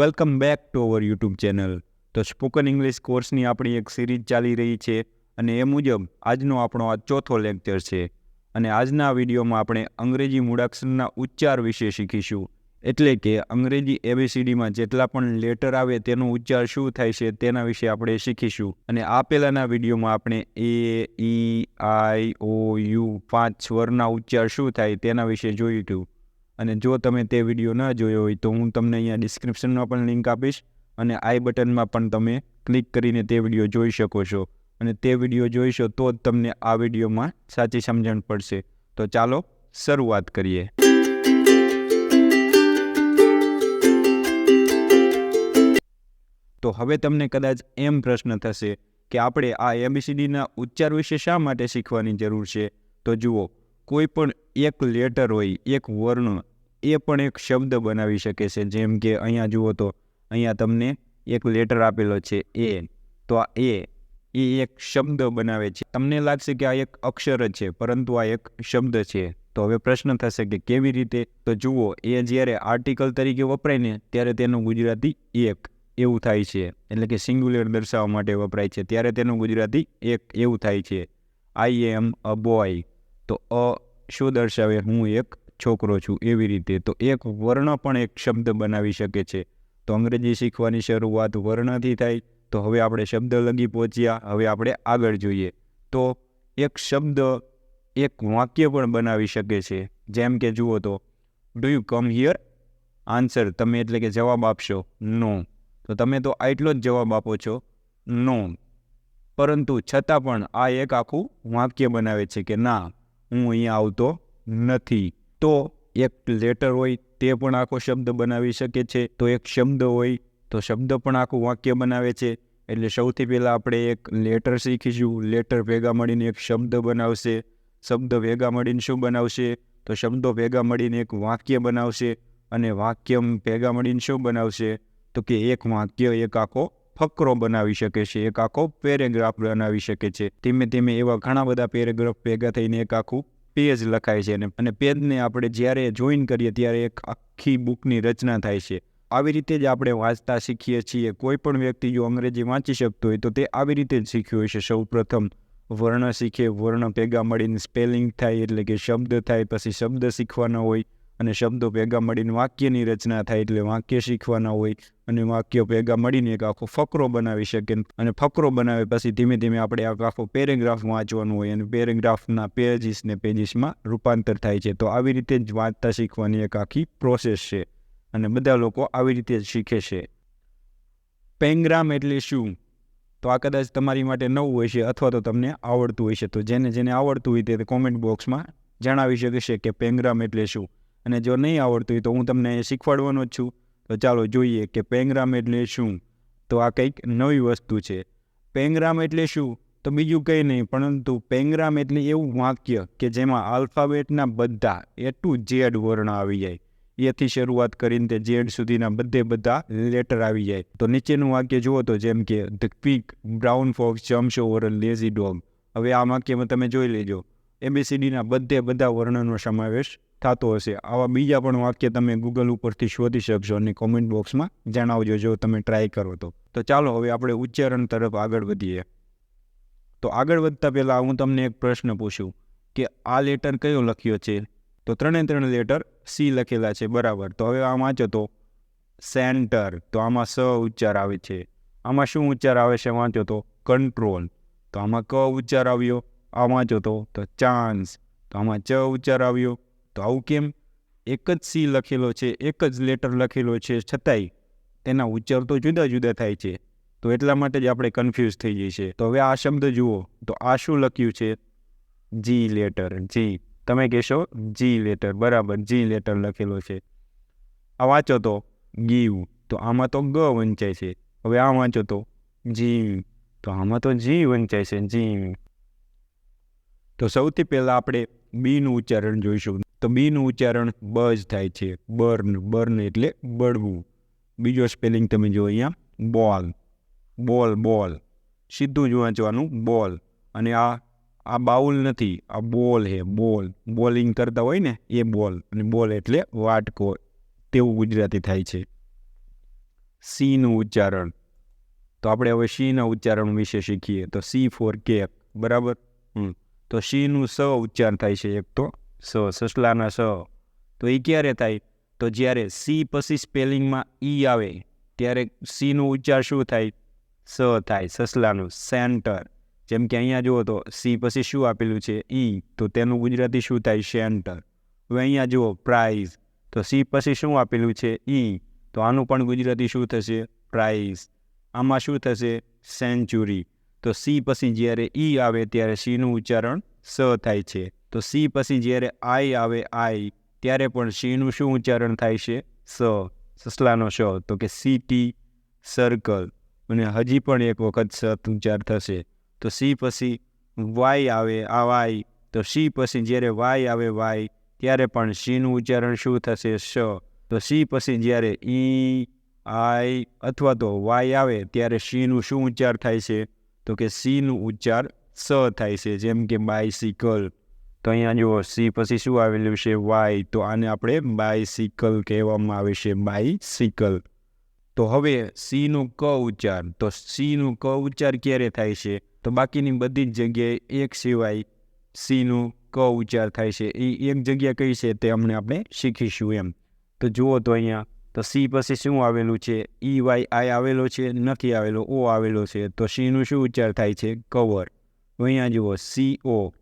Welcome back to our YouTube channel તો spoken English કોર્સની આપણી એક સિરીઝ ચાલી રહી છે અને એ મુજબ આજનો આપણો આ ચોથો લેક્ચર છે. અને આજના વિડીયોમાં આપણે અંગ્રેજી મૂળાક્ષરના ઉચ્ચાર વિશે શીખીશું. એટલે કે અંગ્રેજી એબીસીડીમાં જેટલા પણ લેટર આવે તેનો ઉચ્ચાર શું થાય છે તેના વિશે આપણે શીખીશું. અને આ પહેલાંના વિડીયોમાં આપણે એ ઈ આઈ ઓ યુ પાંચ સ્વરના ઉચ્ચાર શું થાય તેના વિશે જોયું હતું. અને જો તમે તે વીડિયો ન જોયો હોય તો હું તમને અહીંયા ડિસ્ક્રિપ્શનમાં પણ લિંક આપીશ અને આઈ બટનમાં પણ તમે ક્લિક કરીને તે વીડિયો જોઈ શકો છો. અને તે વીડિયો જોઈશો તો જ તમને આ વિડીયોમાં સાચી સમજણ પડશે. તો ચાલો શરૂઆત કરીએ. તો હવે તમને કદાચ એમ પ્રશ્ન થશે કે આપણે આ એબીસીડીના ઉચ્ચાર વિશે શા માટે શીખવાની જરૂર છે? તો જુઓ, કોઈ પણ એક લેટર હોય, એક વર્ણ એ પણ એક શબ્દ બનાવી શકે છે. જેમ કે અહીંયા જુઓ તો અહીંયા તમને એક લેટર આપેલો છે એ તો આ એ એ એક શબ્દ બનાવે છે. તમને લાગશે કે આ એક અક્ષર જ છે, પરંતુ આ એક શબ્દ છે. તો હવે પ્રશ્ન થશે કે કેવી રીતે? તો જુઓ, એ જ્યારે આર્ટિકલ તરીકે વપરાય ને, ત્યારે તેનું ગુજરાતી એક એવું થાય છે. એટલે કે સિંગ્યુલર દર્શાવવા માટે વપરાય છે. ત્યારે તેનું ગુજરાતી એક એવું થાય છે. આઈ એમ અ બોય તો અ શું દર્શાવે? હું એક છોકરો છું એવી રીતે. તો એક વર્ણ પણ એક શબ્દ બનાવી શકે છે. તો અંગ્રેજી શીખવાની શરૂઆત વર્ણથી થાય. તો હવે આપણે શબ્દ લગી પહોંચ્યા. હવે આપણે આગળ જોઈએ. તો એક શબ્દ એક વાક્ય પણ બનાવી શકે છે. જેમ કે જુઓ તો do you come here answer તમે એટલે કે જવાબ આપશો નો તો તમે તો આટલો જ જવાબ આપો છો નો પરંતુ છતાં પણ આ એક આખું વાક્ય બનાવે છે કે ના, હું અહીંયા આવતો નથી. તો એક લેટર હોય તે પણ આખો શબ્દ બનાવી શકે છે. તો એક શબ્દ હોય તો શબ્દ પણ આખું વાક્ય બનાવે છે. એટલે સૌથી પહેલાં આપણે એક લેટર શીખીશું. લેટર ભેગા મળીને એક શબ્દ બનાવશે. શબ્દ ભેગા મળીને શું બનાવશે? તો શબ્દો ભેગા મળીને એક વાક્ય બનાવશે. અને વાક્ય ભેગા મળીને શું બનાવશે? તો કે એક વાક્ય એક આખો ફકરો બનાવી શકે છે. એક આખો પેરેગ્રાફ બનાવી શકે છે. ધીમે ધીમે એવા ઘણા બધા પેરેગ્રાફ ભેગા થઈને એક આખું પેજ લખાય છે અને પેજને આપણે જ્યારે જોઈન કરીએ ત્યારે એક આખી બુકની રચના થાય છે. આવી રીતે જ આપણે વાંચતા શીખીએ છીએ. કોઈ પણ વ્યક્તિ જો અંગ્રેજી વાંચી શકતો હોય તો તે આવી રીતે જ શીખ્યું હોય છે. સૌ પ્રથમ વર્ણ શીખે, વર્ણ ભેગા મળીને સ્પેલિંગ થાય એટલે કે શબ્દ થાય, પછી શબ્દ શીખવાના હોય અને શબ્દો ભેગા મળીને વાક્યની રચના થાય એટલે વાક્ય શીખવાના હોય અને વાક્ય ભેગા મળીને એક આખો ફકરો બનાવી શકે અને ફકરો બનાવે પછી ધીમે ધીમે આપણે આખો પેરેગ્રાફ વાંચવાનું હોય અને પેરેગ્રાફના પેજીસ ને પેજીસમાં રૂપાંતર થાય છે. તો આવી રીતે જ વાંચતા શીખવાની એક આખી પ્રોસેસ છે અને બધા લોકો આવી રીતે જ શીખે છે. પેંગ્રામ એટલે શું? તો આ કદાચ તમારી માટે નવું હોય છે અથવા તો તમને આવડતું હોય છે. તો જેને જેને આવડતું હોય તે કોમેન્ટ બોક્સમાં જણાવી શકે છે કે પેંગ્રામ એટલે શું? અને જો નહીં આવડતું હોય તો હું તમને શીખવાડવાનો જ છું. તો ચાલો જોઈએ કે પેંગ્રામ એટલે શું? તો આ કંઈક નવી વસ્તુ છે. પેંગ્રામ એટલે શું? તો બીજું કંઈ નહીં, પરંતુ પેંગ્રામ એટલે એવું વાક્ય કે જેમાં આલ્ફાબેટના બધા એ ટુ ઝેડ વર્ણ આવી જાય. એથી શરૂઆત કરીને તે ઝેડ સુધીના બધે બધા લેટર આવી જાય. તો નીચેનું વાક્ય જુઓ તો જેમ કે the quick brown fox jumps over lazy dog હવે આ વાક્યમાં તમે જોઈ લેજો. એબીસીડીના બધે બધા વર્ણનો સમાવેશ થતો હશે. આવા બીજા પણ વાક્ય તમે ગૂગલ ઉપરથી શોધી શકશો અને કોમેન્ટ બોક્સમાં જણાવજો જો તમે ટ્રાય કરો તો. તો ચાલો હવે આપણે ઉચ્ચારણ તરફ આગળ વધીએ. તો આગળ વધતા પહેલાં હું તમને એક પ્રશ્ન પૂછું કે આ લેટર કયો લખ્યો છે? તો ત્રણે ત્રણ લેટર સી લખેલા છે, બરાબર. તો હવે આ વાંચો તો. સેન્ટર તો આમાં સ ઉચ્ચાર આવે છે. આમાં શું ઉચ્ચાર આવે છે વાંચો તો? કંટ્રોલ તો આમાં ક ઉચ્ચાર આવ્યો? આ વાંચો તો. તો ચાન્સ તો આમાં ચ ઉચ્ચાર આવ્યો? તો આવું કેમ? એક જ સી લખેલો છે, એક જ લેટર લખેલો છે છતાંય તેના ઉચ્ચાર તો જુદા જુદા થાય છે. તો એટલા માટે જ આપણે કન્ફ્યુઝ થઈ જઈએ તો હવે આ શબ્દ જુઓ. તો આ શું લખ્યું છે? જી લેટર જી તમે કહેશો? જી લેટર બરાબર. જી લેટર લખેલો છે. આ વાંચો તો. ગીવ. તો આમાં તો ગ વંચાય છે. હવે આ વાંચો તો. જી તો આમાં તો જી વંચાય છે. જી તો સૌથી પહેલાં આપણે બીનું ઉચ્ચારણ જોઈશું. તો બીનું ઉચ્ચારણ બ જ થાય છે. બર્ન બર્ન એટલે બળવું. બીજો સ્પેલિંગ તમે જો અહીંયા, બોલ. બોલ બોલ. સીધું જ વાંચવાનું, બોલ. અને આ આ બાઉલ નથી, આ બોલ હે, બોલ. બોલિંગ કરતા હોય ને, એ બોલ. અને બોલ એટલે વાટકો. તેવું ગુજરાતી થાય છે. સીનું ઉચ્ચારણ. તો આપણે હવે સીના ઉચ્ચારણ વિશે શીખીએ. તો સી ફોર કેક. બરાબર? તો સીનું સ ઉચ્ચાર થાય છે એક તો. સ સસલાના સ. તો એ ક્યારે થાય તો જ્યારે સી પછી સ્પેલિંગમાં ઈ આવે, ત્યારે સીનું ઉચ્ચાર શું થાય? સ થાય, સસલાનું, સેન્ટર. જેમ કે અહીંયા જુઓ તો સી પછી શું આપેલું છે? ઈ. તો તેનું ગુજરાતી શું થાય? સેન્ટર. હવે અહીંયા જુઓ, પ્રાઇઝ. તો સી પછી શું આપેલું છે? ઈ. તો આનું પણ ગુજરાતી શું થશે? પ્રાઇઝ. આમાં શું થશે? સેન્ચુરી. તો સી પછી જ્યારે ઈ આવે, ત્યારે સીનું ઉચ્ચારણ સ થાય છે. તો સી પછી જ્યારે આઈ આવે આઈ, ત્યારે પણ સીનું શું ઉચ્ચારણ થાય છે? સ, સસલાનો શ તો કે સીટી સર્કલ. અને હજી પણ એક વખત સત ઉચ્ચાર થશે. તો સી પછી વાય આવે આ વાય. તો સી પછી જ્યારે વાય આવે વાય, ત્યારે પણ સીનું ઉચ્ચારણ શું થશે? શ તો સી પછી જ્યારે ઈ, આઈ અથવા તો વાય આવે, ત્યારે સીનું શું ઉચ્ચાર થાય છે? તો કે સીનું ઉચ્ચાર સ થાય છે. જેમ કે બાયસિકલ. તો અહીંયા જુઓ સી પછી શું આવેલું છે? વાય તો આને આપણે બાયસિકલ કહેવામાં આવે છે બાયસિકલ તો હવે સીનું ક ઉચ્ચાર. તો સીનું ક ઉચ્ચાર ક્યારે થાય છે? તો બાકીની બધી જ જગ્યાએ એક સિવાય સીનું ક ઉચ્ચાર થાય છે. એ એક જગ્યા કઈ છે તે અમને આપણે શીખીશું એમ. તો જુઓ તો અહીંયા, તો સી પછી શું આવેલું છે? ઈ વાય આઈ આવેલો છે, નથી આવેલો ઓ આવેલો છે. તો સીનું શું ઉચ્ચાર થાય છે? કવર અહીંયા જુઓ સી ઓ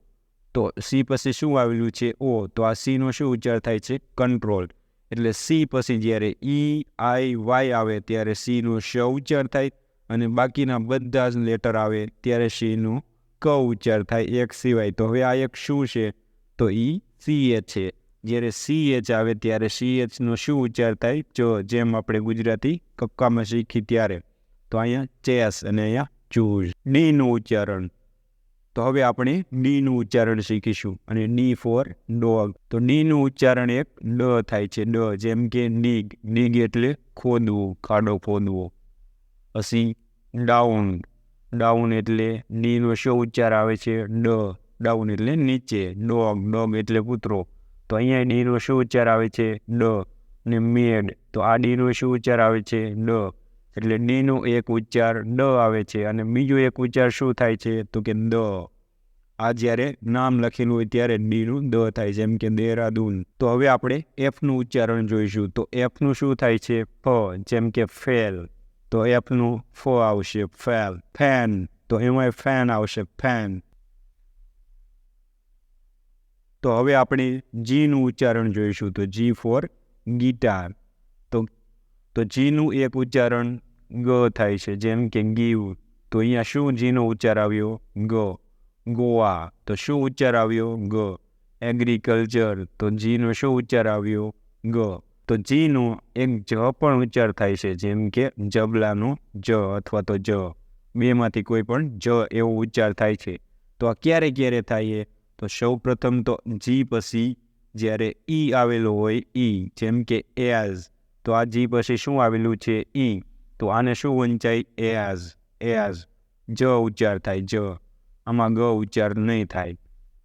તો સી પછી શું આવેલું છે? ઓ, તો આ સીનો શું ઉચ્ચાર થાય છે? કંટ્રોલ એટલે સી પછી જ્યારે ઈ આઈ વાય આવે ત્યારે સીનો શ ઉચ્ચાર થાય અને બાકીના બધા જ લેટર આવે ત્યારે સીનું ક ઉચ્ચાર થાય એક સિવાય. તો હવે આ એક શું છે? તો ઈ સી એચ છે. જ્યારે સી એચ આવે ત્યારે સી એચનો શું ઉચ્ચાર થાય? જો, જેમ આપણે ગુજરાતી કક્કામાં શીખી ત્યારે. તો અહીંયા ચેસ અને અહીંયા ચૂઝ ડીનું ઉચ્ચારણ. તો હવે આપણે ડીનું ઉચ્ચારણ શીખીશું અને ડી ફોર ડોગ. તો ડીનું ઉચ્ચારણ એક ડ થાય છે, ડ, જેમ કે નીગ નીગ એટલે ખોદવું, ખાડો ખોદવો. પછી ડાઉન. ડાઉન એટલે ડીનો શો ઉચ્ચાર આવે છે? ડ. ડાઉન એટલે નીચે. ડોગ. ડોગ એટલે કૂતરો. તો અહીંયા ડીનો શું ઉચ્ચાર આવે છે? ડ. ને મેડ. તો આ ડીનો શું ઉચ્ચાર આવે છે? ડ. એટલે ડીનો એક ઉચ્ચાર ડ આવે છે અને બીજો એક ઉચ્ચાર શું થાય છે? તો કે દ. આ જ્યારે નામ લખેલું હોય ત્યારે ડીનું દ થાય જેમ કે દેહરાદૂન. તો હવે આપણે એફનું ઉચ્ચારણ જોઈશું. તો એફનું શું થાય છે? ફ, જેમ કે ફેલ. તો એફનું ફ આવશે, ફેલ. ફેન. તો એમાં ફેન આવશે, ફેન. તો હવે આપણે જીનું ઉચ્ચારણ જોઈશું. તો જી ફોર ગિટાર તો જીનું એક ઉચ્ચારણ ગ થાય છે, જેમ કે ગીવ. તો અહીંયા શું જીનો ઉચ્ચાર આવ્યો? ગ. ગોવા. તો શું ઉચ્ચાર આવ્યો? ગ. એગ્રીકલ્ચર. તો જીનો શું ઉચ્ચાર આવ્યો? ગ. તો જીનો એક જ પણ ઉચ્ચાર થાય છે, જેમ કે જબલાનો જ અથવા તો જ. બેમાંથી કોઈ પણ જ એવો ઉચ્ચાર થાય છે. તો આ ક્યારે ક્યારે થાય તો સૌ પ્રથમ તો જી પછી જ્યારે ઈ આવેલો હોય ઈ, જેમ કે એઝ. તો આ જી પછી શું આવેલું છે? ઈ. તો આને શું વંચાય? એઝ એઝ જ ઉચ્ચાર થાય. જ. આમાં ગ ઉચ્ચાર નહીં થાય.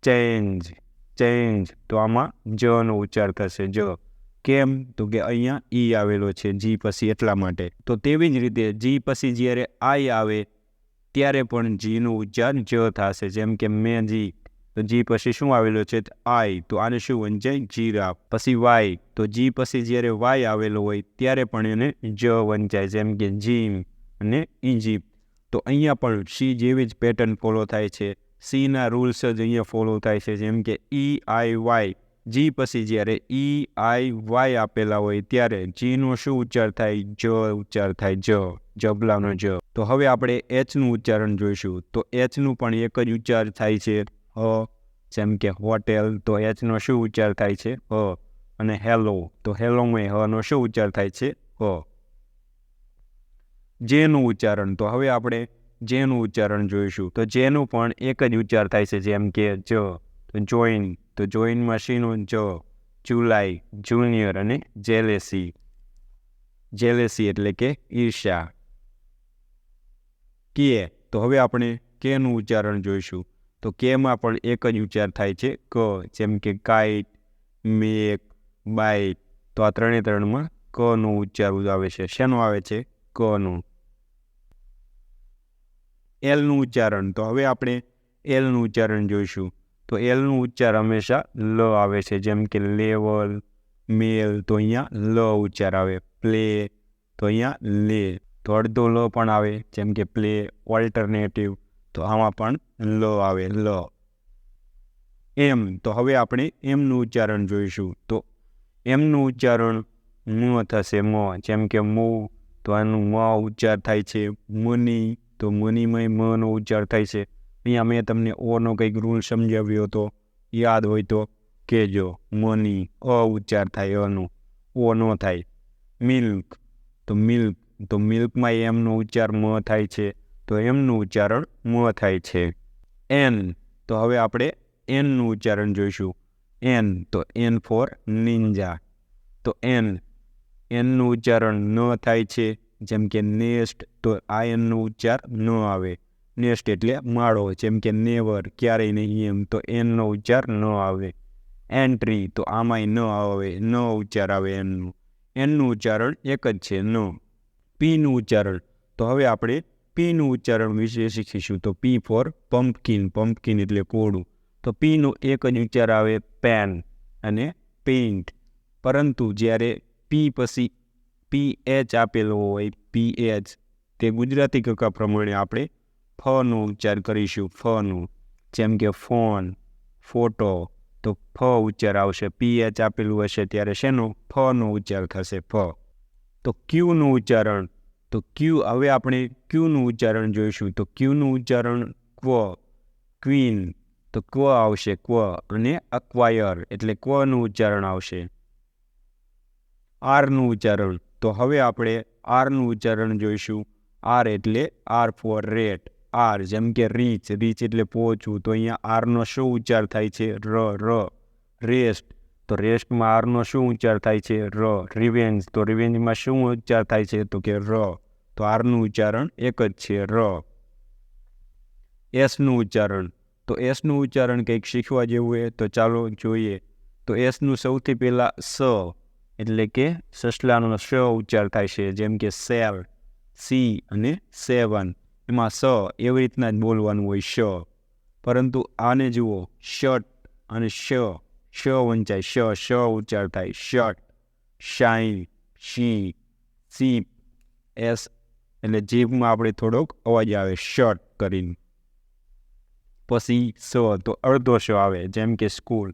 ચેન્જ. ચેન્જ. તો આમાં જનો ઉચ્ચાર થશે. જ. કેમ? તો કે અહીંયા ઈ આવેલો છે. જી પછી એટલા માટે. તો તેવી જ રીતે જી પછી જ્યારે આઈ આવે, ત્યારે પણ જીનો ઉચ્ચાર જ થશે. જેમ કે મેં જી. તો જી પછી શું આવેલો છે આઈ તો આને શું વંચાય જીરાફ પછી વાય તો જી પછી જ્યારે વાય આવેલો હોય ત્યારે પણ એને જ વંચાય જેમ કે જીમ અને ઇજિપ્ત તો અહીંયા પણ સી જેવી જ પેટર્ન ફોલો થાય છે સીના રૂલ્સ જ અહીંયા ફોલો થાય છે જેમ કે ઈ આઈ વાય જી પછી જ્યારે ઈ આઈ વાય આપેલા હોય ત્યારે જીનો શું ઉચ્ચાર થાય જ ઉચ્ચાર થાય જ જબલાનો જ તો હવે આપણે એચનું ઉચ્ચારણ જોઈશું. તો એચનું પણ એક જ ઉચ્ચાર થાય છે. હ, જેમ કે હોટેલ, તો એચનો શું ઉચ્ચાર થાય છે? હ, અને હેલો, તો હેલોમાં હનો શું ઉચ્ચાર થાય છે? હ. જેનું ઉચ્ચારણ, તો હવે આપણે જેનું ઉચ્ચારણ જોઈશું. તો જેનું પણ એક જ ઉચ્ચાર થાય છે, જેમ કે જ. તો જોઈન, તો જોઈનમાં શીનું જ. જુલાઈ, જુનિયર અને જેલેસી. જેલેસી એટલે કે ઈર્ષા કે, તો હવે આપણે કેનું ઉચ્ચારણ જોઈશું? તો કેમાં પણ એક જ ઉચ્ચાર થાય છે ક, જેમ કે કાઇટ મેક બાઇટ તો આ ત્રણે ત્રણમાં કનો ઉચ્ચાર આવે છે. શેનો આવે છે? કનું. એલનું ઉચ્ચારણ. તો હવે આપણે એલનું ઉચ્ચારણ જોઈશું. તો એલનું ઉચ્ચાર હંમેશા લ આવે છે. જેમ કે લેવલ, મેલ. તો અહીંયા લ ઉચ્ચાર આવે. પ્લે. તો અહીંયા લે. તો અડધો લ પણ આવે. જેમ કે પ્લે, ઓલ્ટરનેટિવ. તો આમાં પણ લ આવે, લ. એમ, તો હવે આપણે એમનું ઉચ્ચારણ જોઈશું. તો એમનું ઉચ્ચારણ મ થશે મ, જેમ કે મો, તો આનું મ ઉચ્ચાર થાય છે મુની, તો મુનિમય મનો ઉચ્ચાર થાય છે. અહીંયા મેં તમને ઓનો કંઈક રૂલ સમજાવ્યો હતો. યાદ હોય તો કહેજો, મની, અ ઉચ્ચાર થાય અનું. ઓ ન થાય. મિલ્ક, તો મિલ્ક, તો મિલ્કમાં એમનો ઉચ્ચાર મ થાય છે. તો એમનું ઉચ્ચારણ મ થાય છે. એન, તો હવે આપણે એનનું ઉચ્ચારણ જોઈશું. એન, તો એન ફોર નિંજા. તો એન, એનનું ઉચ્ચારણ ન થાય છે. જેમ કે નેસ્ટ, તો આ એનનો ઉચ્ચાર ન આવે. નેસ્ટ એટલે માળો, જેમ કે નેવર, ક્યારેય નહીં એમ, તો એનનો ઉચ્ચાર ન આવે. એન્ટ્રી, તો આમાંય ન આવે, ન ઉચ્ચાર આવે એનનું. એનનું ઉચ્ચારણ એક જ છે, ન. પીનું ઉચ્ચારણ, તો હવે આપણે પીનું ઉચ્ચારણ વિશે શીખીશું. તો પી ફોર પમ્પકિન પમ્પકિન એટલે કોળું. તો પીનું એક જ ઉચ્ચાર આવે પેન અને પેઇન્ટ પરંતુ જ્યારે પી પછી પી એચ આપેલો હોય પી એચ તે ગુજરાતી કકા પ્રમાણે આપણે ફનો ઉચ્ચાર કરીશું. ફનું જેમ કે ફોન, ફોટો. તો ફ ઉચ્ચાર આવશે. પી એચ આપેલું હશે ત્યારે શેનો? ફનો ઉચ્ચાર થશે. ફ. તો ક્યુનું ઉચ્ચારણ તો ક્યુ, હવે આપણે ક્યુનું ઉચ્ચારણ જોઈશું. તો ક્યુનું ઉચ્ચારણ ક્વ, ક્વીન. તો ક્વ આવશે, ક્વ. અને અક્વાયર, એટલે ક્વનું ઉચ્ચારણ આવશે. આરનું ઉચ્ચારણ. તો હવે આપણે આરનું ઉચ્ચારણ જોઈશું. આર એટલે આર ફોર રેટ. આર, જેમ કે રીચ. રીચ એટલે પહોંચવું તો અહીંયા આરનો શું ઉચ્ચાર થાય છે? ર ર. રેસ્ટ. તો રેસ્ટમાં આરનો શું ઉચ્ચાર થાય છે? ર. રિવેન્જ. તો રિવેન્જમાં શું ઉચ્ચાર થાય છે? તો કે ર. તો આરનું ઉચ્ચારણ એક જ છે, ર. એસનું ઉચ્ચારણ. તો એસનું ઉચ્ચારણ કંઈક શીખવા જેવું હોય તો ચાલો જોઈએ. તો એસનું સૌથી પહેલાં સ એટલે કે સસલાનો સ ઉચ્ચાર થાય છે, જેમ કે સેલ સી અને સેવન. એમાં સ એવી રીતના જ બોલવાનું હોય, શ. પરંતુ આને જુઓ શર્ટ અને શ. શ વંચાય, શ શ ઉચ્ચાર થાય shirt shine, she, sip, S એટલે જીભમાં આપણે થોડોક અવાજ આવે, શર્ટ કરીને. પછી સ, તો અડધો શ આવે, જેમ કે સ્કૂલ.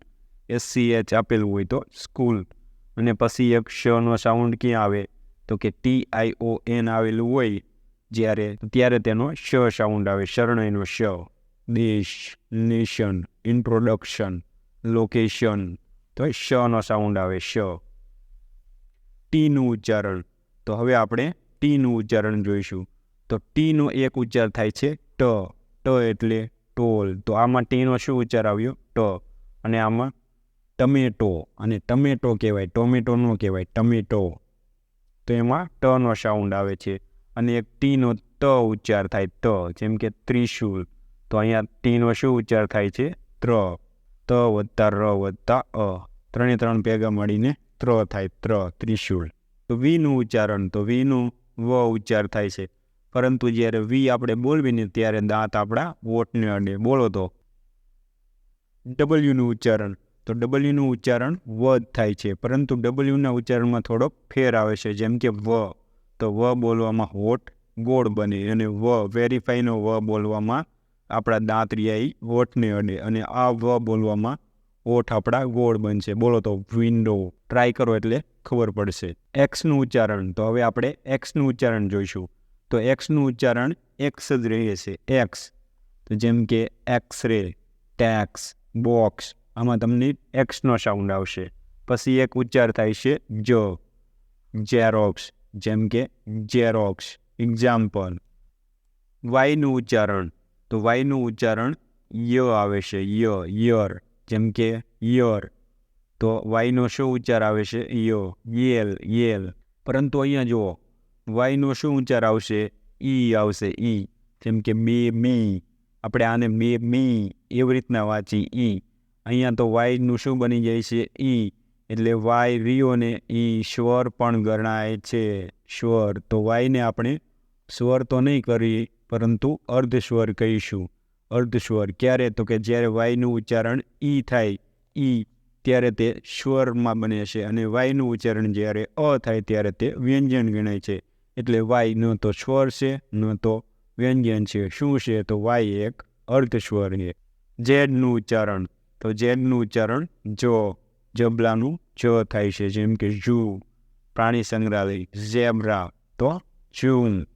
એસ સી એચ આપેલું હોય તો સ્કૂલ. અને પછી એક શનો સાઉન્ડ ક્યાં આવે? તો કે ટી આઈ ઓ એન આવેલું હોય, જ્યારે ત્યારે તેનો શ સાઉન્ડ આવે શરણયનો શ દેશ, નેશન, ઇન્ટ્રોડક્શન, લોકેશન. તો શનો સાઉન્ડ આવે શ ટીનું ઉચ્ચારણ. તો હવે આપણે ટીનું ઉચ્ચારણ જોઈશું. તો ટીનો એક ઉચ્ચાર થાય છે ટ. ટ એટલે ટોલ. તો આમાં ટીનો શું ઉચ્ચાર આવ્યો? ટ. અને આમાં ટમેટો. અને ટમેટો કહેવાય. ટોમેટો ન કહેવાય. ટમેટો. તો એમાં ટનો સાઉન્ડ આવે છે. અને એક ટીનો ત ઉચ્ચાર થાય ત. જેમ કે ત્રિશુલ. તો અહીંયા ટીનો શું ઉચ્ચાર થાય છે? ત્ર. ત વત્તા ર વત્તા અ. ત્રણે ત્રણ ભેગા મળીને ત્ર થાય ત્ર. ત્રિશુલ. તો વીનું ઉચ્ચારણ. તો વીનું વ ઉચ્ચાર થાય છે. પરંતુ જ્યારે વી આપણે બોલવી ને ત્યારે દાંત આપણા ઓટને અડે. બોલો તો. ડબલ્યુનું ઉચ્ચારણ. તો ડબલ્યુનું ઉચ્ચારણ વ થાય છે. પરંતુ ડબલ્યુના ઉચ્ચારણમાં થોડોક ફેર આવે છે. જેમ કે વ. તો વ બોલવામાં હોટ ગોળ બને અને વ વેરીફાઈનો વ બોલવામાં આપણા દાંત રિયાઈ હોઠને અડે અને આ વ બોલવામાં ઓઠ આપણા ગોળ બનશે. બોલો તો. વિન્ડો ટ્રાય કરો એટલે ખબર પડશે. એક્સનું ઉચ્ચારણ. તો હવે આપણે એક્સનું ઉચ્ચારણ જોઈશું. તો એક્સનું ઉચ્ચારણ એક્સ જ રહે છે એક્સ તો જેમ કે એક્સ રે ટેક્સ બોક્સ આમાં તમને એક્સનો સાઉન્ડ આવશે. પછી એક ઉચ્ચાર થાય છે જ. જેરોક્સ જેમ કે જેરોક્સ એક્ઝામ્પલ વાયનું ઉચ્ચારણ. તો વાયનું ઉચ્ચારણ ય આવે છે. ય યર જેમ કે યર તો વાયનો શું ઉચ્ચાર આવે છે? યો, યેલ યેલ. પરંતુ અહીંયા જુઓ, વાયનો શું ઉચ્ચાર આવશે? ઈ આવશે, ઈ. જેમ કે મે, મી. આપણે આને મે, મી એવી રીતના વાંચી, ઈ. અહીંયા તો વાયનું શું બની જાય છે? ઈ. એટલે વાય રિયોને ઈ સ્વર પણ ગણાય છે, સ્વર. તો વાયને આપણે સ્વર તો નહીં કરી પરંતુ અર્ધસ્વર કહીશું. અર્ધસ્વર ક્યારે? તો કે જ્યારે વાયનું ઉચ્ચારણ ઈ થાય, ઈ. ત્યારે તે સ્વરમાં બને છે અને વાયનું ઉચ્ચારણ જ્યારે અ થાય ત્યારે તે વ્યંજન ગણાય છે. એટલે વાય ન તો સ્વર છે, ન તો વ્યંજન છે. શું છે? તો વાય એક અર્ધસ્વર છે. ઝેડનું ઉચ્ચારણ. તો ઝેડનું ઉચ્ચારણ જો. જબલાનું જ થાય છે. જેમ કે ઝૂ. પ્રાણી સંગ્રહાલય. ઝેબ્રા. તો જૂન.